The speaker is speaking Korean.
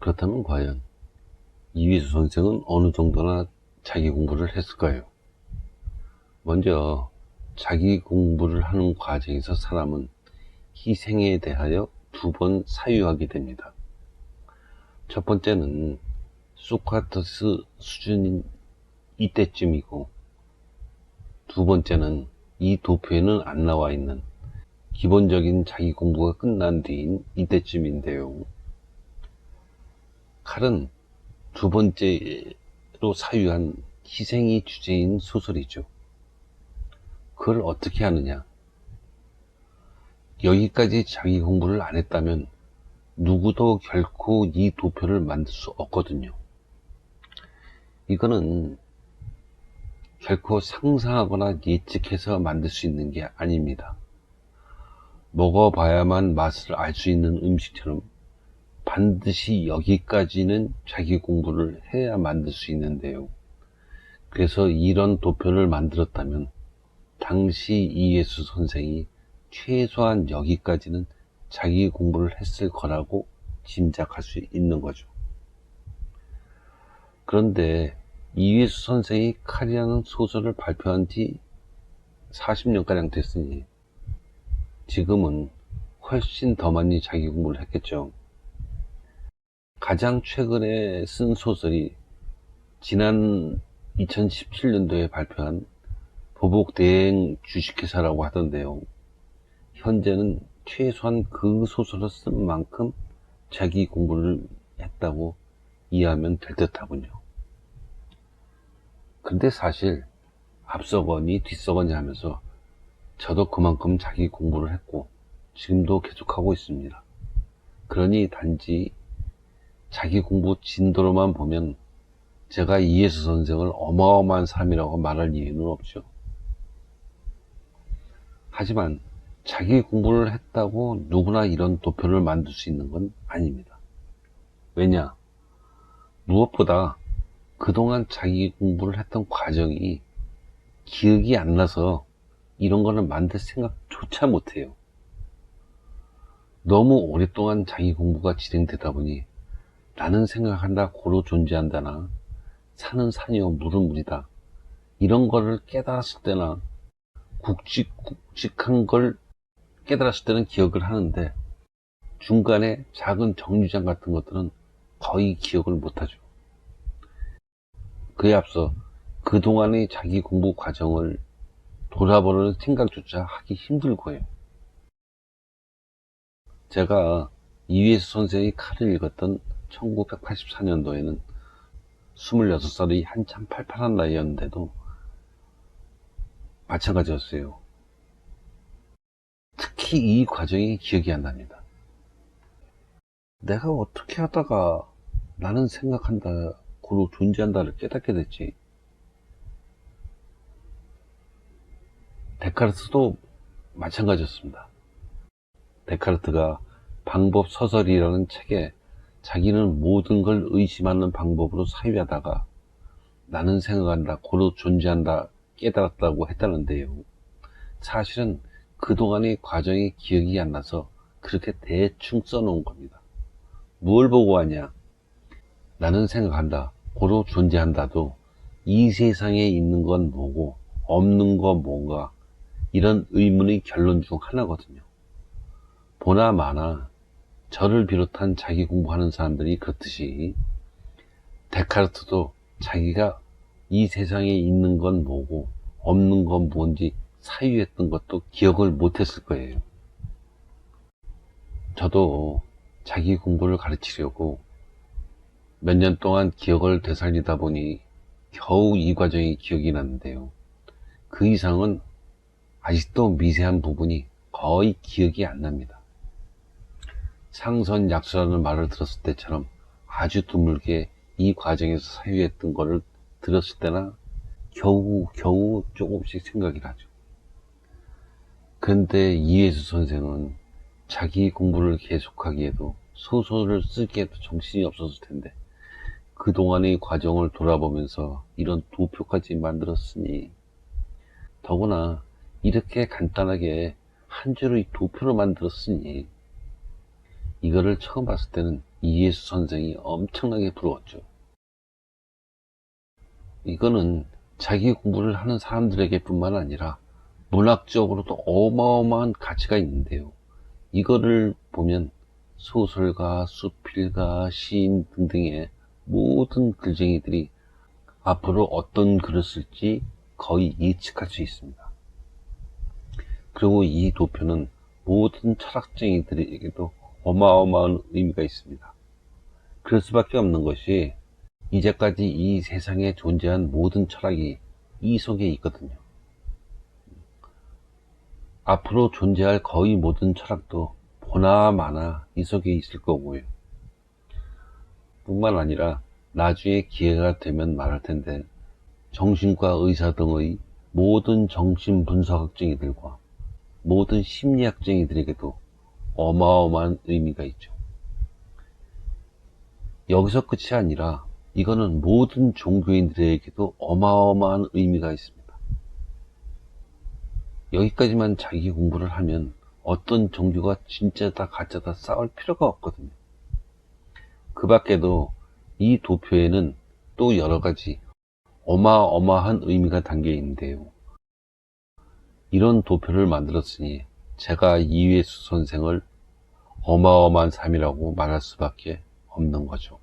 그렇다면 과연 이휘수 선생은 어느 정도나 자기 공부를 했을까요? 먼저 자기 공부를 하는 과정에서 사람은 희생에 대하여 두 번 사유하게 됩니다. 첫 번째는 소크라테스 수준인 이때쯤이고 두 번째는 이 도표에는 안 나와 있는 기본적인 자기 공부가 끝난 뒤인 이때쯤인데요. 칼은 두 번째로 사유한 희생이 주제인 소설이죠. 그걸 어떻게 하느냐? 여기까지 자기 공부를 안 했다면 누구도 결코 이 도표를 만들 수 없거든요. 이거는 결코 상상하거나 예측해서 만들 수 있는 게 아닙니다. 먹어봐야만 맛을 알 수 있는 음식처럼 반드시 여기까지는 자기 공부를 해야 만들 수 있는데요. 그래서 이런 도표를 만들었다면 당시 이예수 선생이 최소한 여기까지는 자기 공부를 했을 거라고 짐작할 수 있는 거죠. 그런데 이예수 선생이 칼이라는 소설을 발표한 지 40년가량 됐으니 지금은 훨씬 더 많이 자기 공부를 했겠죠. 가장 최근에 쓴 소설이 지난 2017년도에 발표한 보복대행 주식회사라고 하던데요. 현재는 최소한 그 소설을 쓴 만큼 자기 공부를 했다고 이해하면 될 듯 하군요. 근데 사실 앞서거니 뒤서거니 하면서 저도 그만큼 자기 공부를 했고 지금도 계속하고 있습니다. 그러니 단지 자기 공부 진도로만 보면 제가 이예수 선생을 어마어마한 사람이라고 말할 이유는 없죠. 하지만 자기 공부를 했다고 누구나 이런 도표를 만들 수 있는 건 아닙니다. 왜냐? 무엇보다 그동안 자기 공부를 했던 과정이 기억이 안 나서 이런 거는 만들 생각조차 못해요. 너무 오랫동안 자기 공부가 진행되다 보니 나는 생각한다, 고로 존재한다나, 사는 산이요, 물은 물이다. 이런 거를 깨달았을 때나, 굵직굵직한 걸 깨달았을 때는 기억을 하는데, 중간에 작은 정류장 같은 것들은 거의 기억을 못하죠. 그에 앞서 그동안의 자기 공부 과정을 돌아보는 생각조차 하기 힘들고요. 제가 이휘수 선생의 칼을 읽었던 1984년도에는 26살이 한참 팔팔한 나이였는데도 마찬가지였어요. 특히 이 과정이 기억이 안 납니다. 내가 어떻게 하다가 나는 생각한다, 고로 존재한다를 깨닫게 됐지. 데카르트도 마찬가지였습니다. 데카르트가 방법 서설이라는 책에 자기는 모든 걸 의심하는 방법으로 사유하다가 나는 생각한다, 고로 존재한다, 깨달았다고 했다는데요. 사실은 그동안의 과정이 기억이 안 나서 그렇게 대충 써놓은 겁니다. 뭘 보고 하냐? 나는 생각한다, 고로 존재한다도 이 세상에 있는 건 뭐고, 없는 건 뭔가, 이런 의문의 결론 중 하나거든요. 보나 마나 저를 비롯한 자기 공부하는 사람들이 그렇듯이 데카르트도 자기가 이 세상에 있는 건 뭐고 없는 건 뭔지 사유했던 것도 기억을 못했을 거예요. 저도 자기 공부를 가르치려고 몇 년 동안 기억을 되살리다 보니 겨우 이 과정이 기억이 났는데요. 그 이상은 아직도 미세한 부분이 거의 기억이 안 납니다. 상선 약수라는 말을 들었을 때처럼 아주 드물게 이 과정에서 사유했던 것을 들었을 때나 겨우 겨우 조금씩 생각이 나죠. 근데 이해수 선생은 자기 공부를 계속하기에도 소설을 쓰기에도 정신이 없었을 텐데 그동안의 과정을 돌아보면서 이런 도표까지 만들었으니 더구나 이렇게 간단하게 한 줄의 도표를 만들었으니 이거를 처음 봤을 때는 이예수 선생이 엄청나게 부러웠죠. 이거는 자기 공부를 하는 사람들에게 뿐만 아니라 문학적으로도 어마어마한 가치가 있는데요. 이거를 보면 소설가, 수필가, 시인 등등의 모든 글쟁이들이 앞으로 어떤 글을 쓸지 거의 예측할 수 있습니다. 그리고 이 도표는 모든 철학쟁이들에게도 어마어마한 의미가 있습니다. 그럴 수밖에 없는 것이 이제까지 이 세상에 존재한 모든 철학이 이 속에 있거든요. 앞으로 존재할 거의 모든 철학도 보나 마나 이 속에 있을 거고요. 뿐만 아니라 나중에 기회가 되면 말할 텐데 정신과 의사 등의 모든 정신 분석학쟁이들과 모든 심리학쟁이들에게도 어마어마한 의미가 있죠. 여기서 끝이 아니라 이거는 모든 종교인들에게도 어마어마한 의미가 있습니다. 여기까지만 자기 공부를 하면 어떤 종교가 진짜다 가짜다 싸울 필요가 없거든요. 그 밖에도 이 도표에는 또 여러 가지 어마어마한 의미가 담겨 있는데요. 이런 도표를 만들었으니 제가 이회수 선생을 어마어마한 삶이라고 말할 수밖에 없는 거죠.